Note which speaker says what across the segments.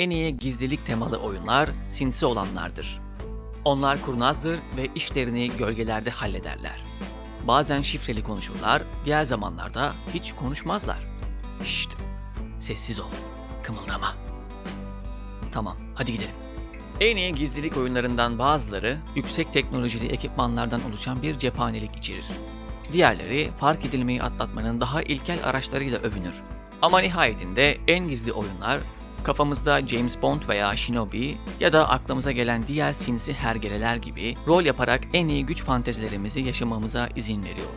Speaker 1: en iyi gizlilik temalı oyunlar sinsi olanlardır. Onlar kurnazdır ve işlerini gölgelerde hallederler. Bazen şifreli konuşurlar, diğer zamanlarda hiç konuşmazlar. Şşt, sessiz ol, kımıldama. Tamam, hadi gidelim. En iyi gizlilik oyunlarından bazıları yüksek teknolojili ekipmanlardan oluşan bir cephanelik içerir. Diğerleri fark edilmeyi atlatmanın daha ilkel araçlarıyla övünür. Ama nihayetinde en gizli oyunlar kafamızda James Bond veya Shinobi ya da aklımıza gelen diğer sinsi hergeleler gibi rol yaparak en iyi güç fantezilerimizi yaşamamıza izin veriyor.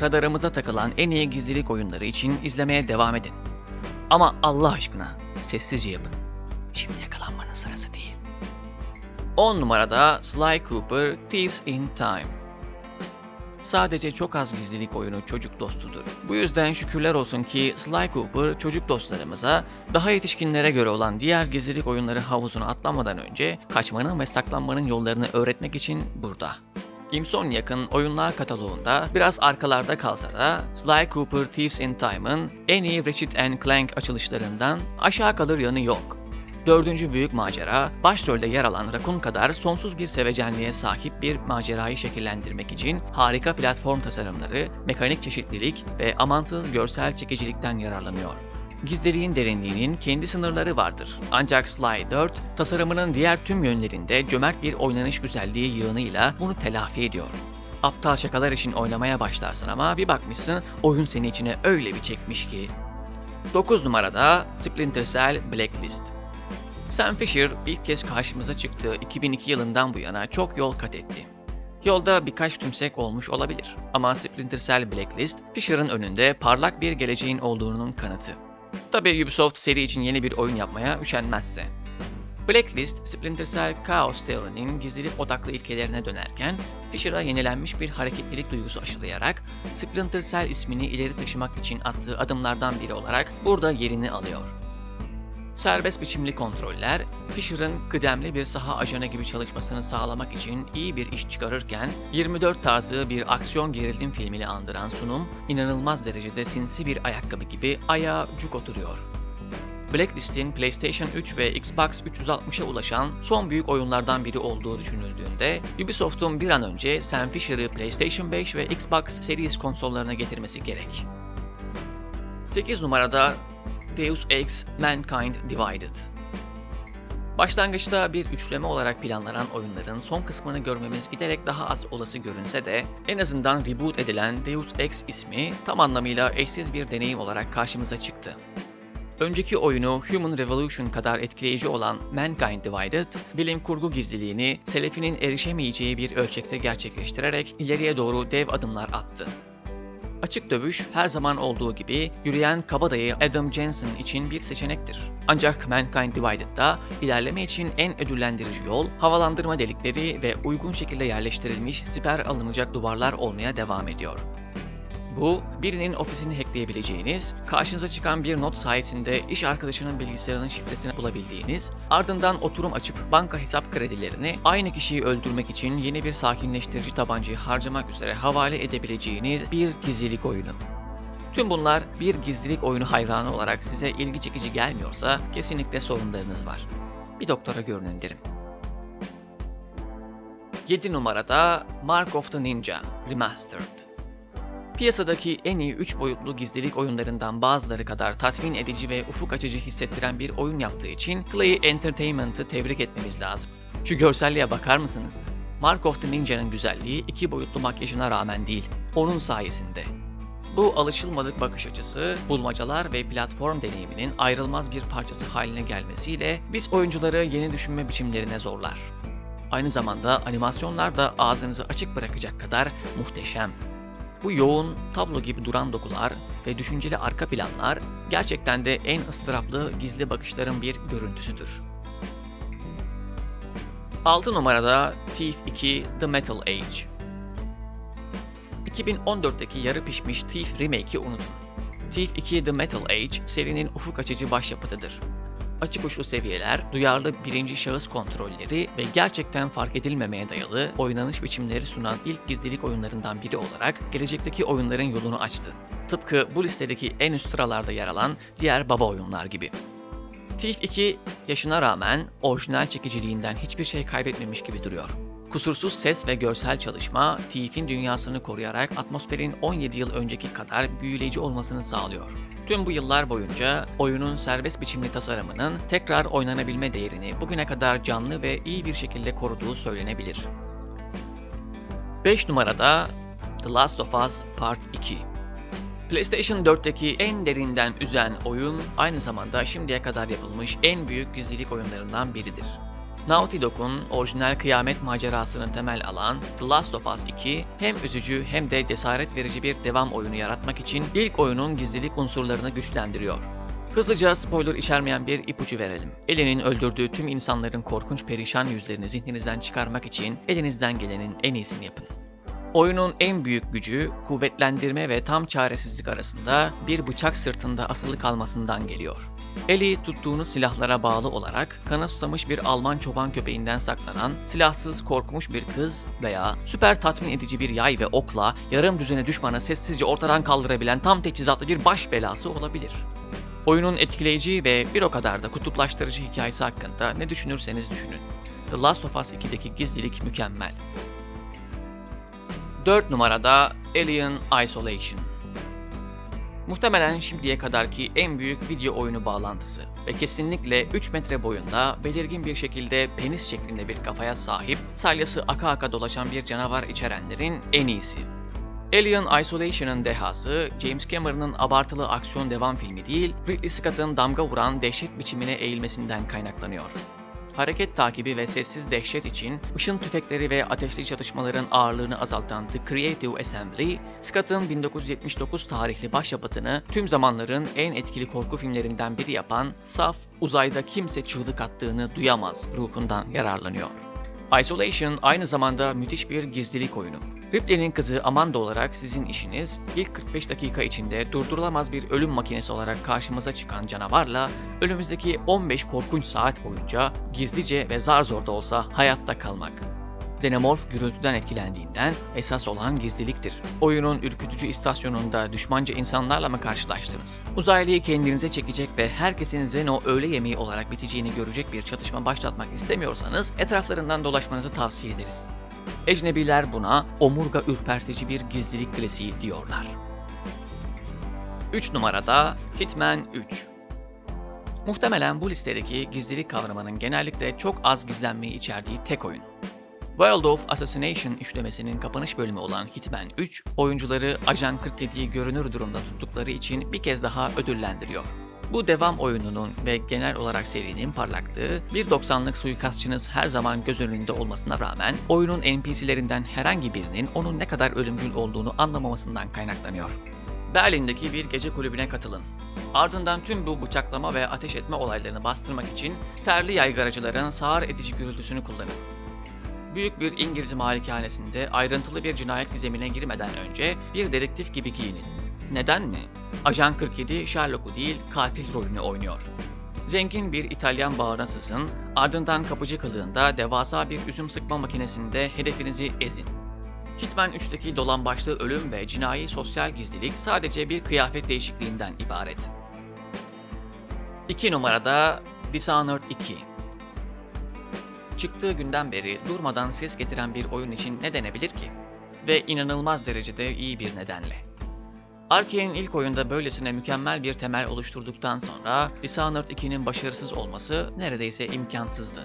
Speaker 1: Radarımıza takılan en iyi gizlilik oyunları için izlemeye devam edin. Ama Allah aşkına sessizce yapın. Şimdi yakalanmanın sırası değil. 10 numarada Sly Cooper Thieves in Time. Sadece çok az gizlilik oyunu çocuk dostudur. Bu yüzden şükürler olsun ki Sly Cooper çocuk dostlarımıza daha yetişkinlere göre olan diğer gizlilik oyunları havuzuna atlamadan önce kaçmanın ve saklanmanın yollarını öğretmek için burada. Insomniac'ın oyunlar kataloğunda biraz arkalarda kalsa da Sly Cooper Thieves in Time'ın en iyi Ratchet Clank açılışlarından aşağı kalır yanı yok. Dördüncü büyük macera, başrolde yer alan Rakun kadar sonsuz bir sevecenliğe sahip bir macerayı şekillendirmek için harika platform tasarımları, mekanik çeşitlilik ve amansız görsel çekicilikten yararlanıyor. Gizliliğin derinliğinin kendi sınırları vardır. Ancak Sly 4, tasarımının diğer tüm yönlerinde cömert bir oynanış güzelliği yığınıyla bunu telafi ediyor. Aptal şakalar için oynamaya başlarsın ama bir bakmışsın oyun seni içine öyle bir çekmiş ki. 9 numarada Splinter Cell Blacklist. Sam Fisher ilk kez karşımıza çıktığı 2002 yılından bu yana çok yol kat etti. Yolda birkaç tümsek olmuş olabilir ama Splinter Cell Blacklist, Fisher'ın önünde parlak bir geleceğin olduğunun kanıtı. Tabi Ubisoft seri için yeni bir oyun yapmaya üşenmezse. Blacklist, Splinter Cell Chaos Theory'nin gizlilik odaklı ilkelerine dönerken, Fisher'a yenilenmiş bir hareketlilik duygusu aşılayarak Splinter Cell ismini ileri taşımak için attığı adımlardan biri olarak burada yerini alıyor. Serbest biçimli kontroller, Fisher'ın kıdemli bir saha ajanı gibi çalışmasını sağlamak için iyi bir iş çıkarırken, 24 tarzı bir aksiyon gerilim filmini andıran sunum, inanılmaz derecede sinsi bir ayakkabı gibi ayağa cuk oturuyor. Blacklist'in PlayStation 3 ve Xbox 360'a ulaşan son büyük oyunlardan biri olduğu düşünüldüğünde, Ubisoft'un bir an önce Sam Fisher'ı PlayStation 5 ve Xbox Series konsollarına getirmesi gerek. 8 numarada Deus Ex Mankind Divided. Başlangıçta bir üçleme olarak planlanan oyunların son kısmını görmemiz giderek daha az olası görünse de en azından reboot edilen Deus Ex ismi tam anlamıyla eşsiz bir deneyim olarak karşımıza çıktı. Önceki oyunu Human Revolution kadar etkileyici olan Mankind Divided, bilim kurgu gizliliğini selefinin erişemeyeceği bir ölçekte gerçekleştirerek ileriye doğru dev adımlar attı. Açık dövüş her zaman olduğu gibi yürüyen kabadayı Adam Jensen için bir seçenektir. Ancak Mankind Divided'da ilerleme için en ödüllendirici yol havalandırma delikleri ve uygun şekilde yerleştirilmiş siper alınacak duvarlar olmaya devam ediyor. Bu, birinin ofisini hackleyebileceğiniz, karşınıza çıkan bir not sayesinde iş arkadaşının bilgisayarının şifresini bulabildiğiniz, ardından oturum açıp banka hesap kredilerini aynı kişiyi öldürmek için yeni bir sakinleştirici tabancayı harcamak üzere havale edebileceğiniz bir gizlilik oyunu. Tüm bunlar bir gizlilik oyunu hayranı olarak size ilgi çekici gelmiyorsa kesinlikle sorunlarınız var. Bir doktora görünün derim. 7 numarada Mark of the Ninja Remastered. Piyasadaki en iyi 3 boyutlu gizlilik oyunlarından bazıları kadar tatmin edici ve ufuk açıcı hissettiren bir oyun yaptığı için Clay Entertainment'ı tebrik etmemiz lazım. Şu görselliğe bakar mısınız? Mark of the Ninja'nın güzelliği iki boyutlu makyajına rağmen değil, onun sayesinde. Bu alışılmadık bakış açısı, bulmacalar ve platform deneyiminin ayrılmaz bir parçası haline gelmesiyle biz oyuncuları yeni düşünme biçimlerine zorlar. Aynı zamanda animasyonlar da ağzınızı açık bırakacak kadar muhteşem. Bu yoğun, tablo gibi duran dokular ve düşünceli arka planlar gerçekten de en ıstıraplı gizli bakışların bir görüntüsüdür. 6 numarada Thief 2 The Metal Age 2014'teki yarı pişmiş Thief Remake'i unutun. Thief 2 The Metal Age serinin ufuk açıcı başyapıtıdır açık uçlu seviyeler, duyarlı birinci şahıs kontrolleri ve gerçekten fark edilmemeye dayalı oynanış biçimleri sunan ilk gizlilik oyunlarından biri olarak gelecekteki oyunların yolunu açtı. Tıpkı bu listedeki en üst sıralarda yer alan diğer baba oyunlar gibi. Thief 2 yaşına rağmen orijinal çekiciliğinden hiçbir şey kaybetmemiş gibi duruyor. Kusursuz ses ve görsel çalışma, Thief'in dünyasını koruyarak atmosferin 17 yıl önceki kadar büyüleyici olmasını sağlıyor. Tüm bu yıllar boyunca oyunun serbest biçimli tasarımının tekrar oynanabilme değerini bugüne kadar canlı ve iyi bir şekilde koruduğu söylenebilir. 5 numarada The Last of Us Part 2 PlayStation 4'teki en derinden üzen oyun aynı zamanda şimdiye kadar yapılmış en büyük gizlilik oyunlarından biridir. Naughty Dog'un orijinal kıyamet macerasını temel alan The Last of Us 2 hem üzücü hem de cesaret verici bir devam oyunu yaratmak için ilk oyunun gizlilik unsurlarını güçlendiriyor. Hızlıca spoiler içermeyen bir ipucu verelim. Ellie'nin öldürdüğü tüm insanların korkunç perişan yüzlerini zihninizden çıkarmak için elinizden gelenin en iyisini yapın. Oyunun en büyük gücü kuvvetlendirme ve tam çaresizlik arasında bir bıçak sırtında asılı kalmasından geliyor. Ellie tuttuğunu silahlara bağlı olarak kana susamış bir Alman çoban köpeğinden saklanan, silahsız korkmuş bir kız veya süper tatmin edici bir yay ve okla yarım düzene düşmanı sessizce ortadan kaldırabilen tam teçhizatlı bir baş belası olabilir. Oyunun etkileyici ve bir o kadar da kutuplaştırıcı hikayesi hakkında ne düşünürseniz düşünün. The Last of Us 2'deki gizlilik mükemmel. 4 numarada Alien Isolation. Muhtemelen şimdiye kadarki en büyük video oyunu bağlantısı ve kesinlikle 3 metre boyunda belirgin bir şekilde penis şeklinde bir kafaya sahip, salyası aka aka dolaşan bir canavar içerenlerin en iyisi. Alien Isolation'ın dehası, James Cameron'ın abartılı aksiyon devam filmi değil, Ridley Scott'ın damga vuran dehşet biçimine eğilmesinden kaynaklanıyor. Hareket takibi ve sessiz dehşet için ışın tüfekleri ve ateşli çatışmaların ağırlığını azaltan The Creative Assembly, Scott'ın 1979 tarihli başyapıtını tüm zamanların en etkili korku filmlerinden biri yapan saf, uzayda kimse çığlık attığını duyamaz ruhundan yararlanıyor. Isolation aynı zamanda müthiş bir gizlilik oyunu. Ripley'nin kızı Amanda olarak sizin işiniz, ilk 45 dakika içinde durdurulamaz bir ölüm makinesi olarak karşımıza çıkan canavarla önümüzdeki 15 korkunç saat boyunca gizlice ve zar zor da olsa hayatta kalmak. Xenomorph gürültüden etkilendiğinden esas olan gizliliktir. Oyunun ürkütücü istasyonunda düşmanca insanlarla mı karşılaştınız? Uzaylıyı kendinize çekecek ve herkesin Xeno öğle yemeği olarak biteceğini görecek bir çatışma başlatmak istemiyorsanız etraflarından dolaşmanızı tavsiye ederiz. Ecnebiler buna omurga ürpertici bir gizlilik klasiği diyorlar. 3 numarada Hitman 3. Muhtemelen bu listedeki gizlilik kavramının genellikle çok az gizlenmeyi içerdiği tek oyun. World of Assassination işlemesinin kapanış bölümü olan Hitman 3, oyuncuları Ajan 47'yi görünür durumda tuttukları için bir kez daha ödüllendiriyor. Bu devam oyununun ve genel olarak serinin parlaklığı, 1.90'lık suikastçınız her zaman göz önünde olmasına rağmen oyunun NPC'lerinden herhangi birinin onun ne kadar ölümcül olduğunu anlamamasından kaynaklanıyor. Berlin'deki bir gece kulübüne katılın. Ardından tüm bu bıçaklama ve ateş etme olaylarını bastırmak için terli yaygaracıların sağır edici gürültüsünü kullanın. Büyük bir İngiliz malikanesinde ayrıntılı bir cinayet gizemine girmeden önce bir dedektif gibi giyinin. Neden mi? Ajan 47 Sherlock'u değil katil rolünü oynuyor. Zengin bir İtalyan bağırasızın ardından kapıcı kılığında devasa bir üzüm sıkma makinesinde hedefinizi ezin. Hitman 3'teki dolambaçlı ölüm ve cinayi sosyal gizlilik sadece bir kıyafet değişikliğinden ibaret. 2 numarada Dishonored 2 Çıktığı günden beri durmadan ses getiren bir oyun için ne denebilir ki? Ve inanılmaz derecede iyi bir nedenle. Arkane'in ilk oyunda böylesine mükemmel bir temel oluşturduktan sonra Dishonored 2'nin başarısız olması neredeyse imkansızdı.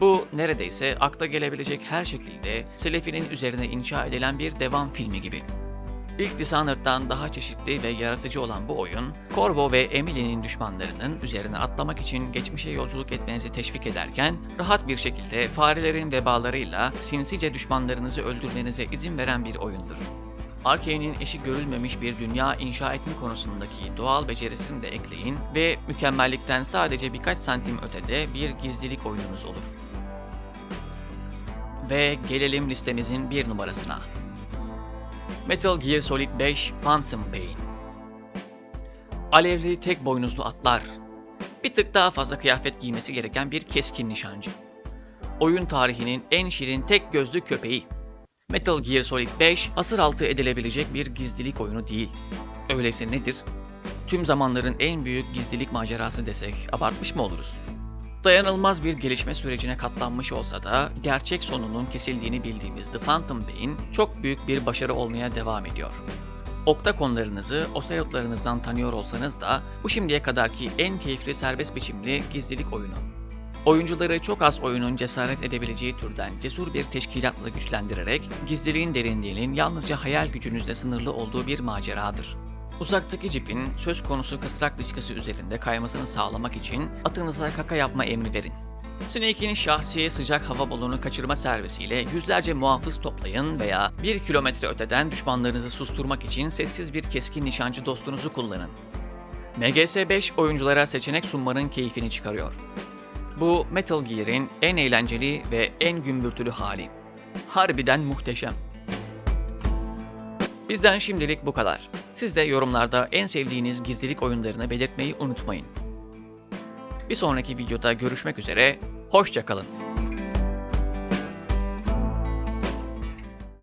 Speaker 1: Bu neredeyse akla gelebilecek her şekilde Selefi'nin üzerine inşa edilen bir devam filmi gibi. İlk Dishonored'dan daha çeşitli ve yaratıcı olan bu oyun, Corvo ve Emily'nin düşmanlarının üzerine atlamak için geçmişe yolculuk etmenizi teşvik ederken, rahat bir şekilde farelerin vebalarıyla sinsice düşmanlarınızı öldürmenize izin veren bir oyundur. Arkane'in eşi görülmemiş bir dünya inşa etme konusundaki doğal becerisini de ekleyin ve mükemmellikten sadece birkaç santim ötede bir gizlilik oyununuz olur. Ve gelelim listemizin bir numarasına. Metal Gear Solid 5 Phantom Pain Alevli tek boynuzlu atlar. Bir tık daha fazla kıyafet giymesi gereken bir keskin nişancı. Oyun tarihinin en şirin tek gözlü köpeği. Metal Gear Solid 5 asır altı edilebilecek bir gizlilik oyunu değil. Öyleyse nedir? tüm zamanların en büyük gizlilik macerası desek abartmış mı oluruz? Dayanılmaz bir gelişme sürecine katlanmış olsa da gerçek sonunun kesildiğini bildiğimiz The Phantom Pain çok büyük bir başarı olmaya devam ediyor. Oktakonlarınızı Ocelot'larınızdan tanıyor olsanız da bu şimdiye kadarki en keyifli serbest biçimli gizlilik oyunu. Oyuncuları çok az oyunun cesaret edebileceği türden cesur bir teşkilatla güçlendirerek gizliliğin derinliğinin yalnızca hayal gücünüzle sınırlı olduğu bir maceradır. Uzaktaki cipin söz konusu kısrak dışkısı üzerinde kaymasını sağlamak için atınıza kaka yapma emri verin. Snake'in şahsi sıcak hava balonu kaçırma servisiyle yüzlerce muhafız toplayın veya bir kilometre öteden düşmanlarınızı susturmak için sessiz bir keskin nişancı dostunuzu kullanın. MGS5 oyunculara seçenek sunmanın keyfini çıkarıyor. Bu Metal Gear'in en eğlenceli ve en gümbürtülü hali. Harbiden muhteşem. Bizden şimdilik bu kadar. Siz de yorumlarda en sevdiğiniz gizlilik oyunlarını belirtmeyi unutmayın. Bir sonraki videoda görüşmek üzere, hoşçakalın.